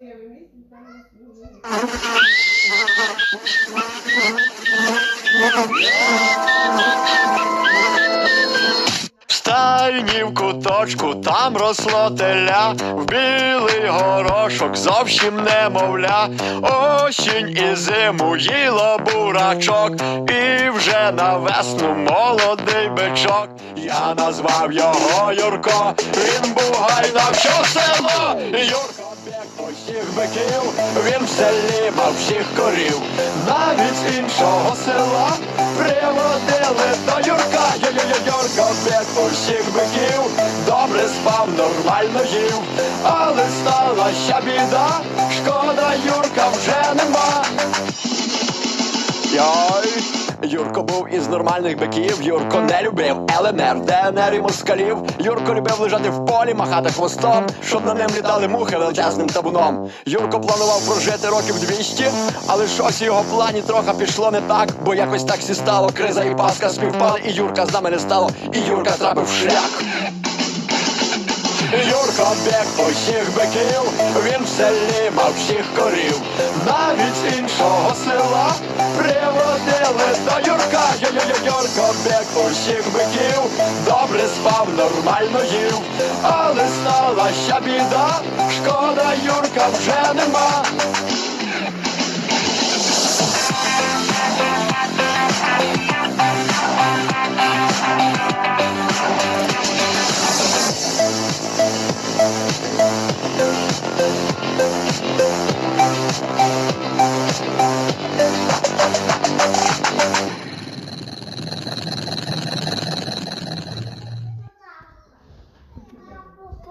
В стайні в куточку там росло теля, в білий горошок зовсім немовля. Осінь і зиму їла бурачок, і вже на весну молодий бичок. Я назвав його Юрко, він бугай на все село. Юрко усіх биків, він в селі мав всіх корів, навіть з іншого села приводили усіх биків, добре спав, нормально їв, але стала ще біда, шкода Юрка вже нема. Юрко був із нормальних биків, Юрко не любив ЛНР, ДНР і москалів. Юрко любив лежати в полі, махати хвостом, щоб на ним літали мухи величезним табуном. Юрко планував прожити років 200, але щось у його плані трохи пішло не так, бо якось так сі стало. Криза і Пасха співпали, і Юрка з нами не стало, і Юрка трапив шлях. Юрко біг усіх биків, він в селі мав всіх корів, навіть іншого села приводили усіх биків, добре спав, нормально їв, але стала ще біда, шкода Юрка вже нема.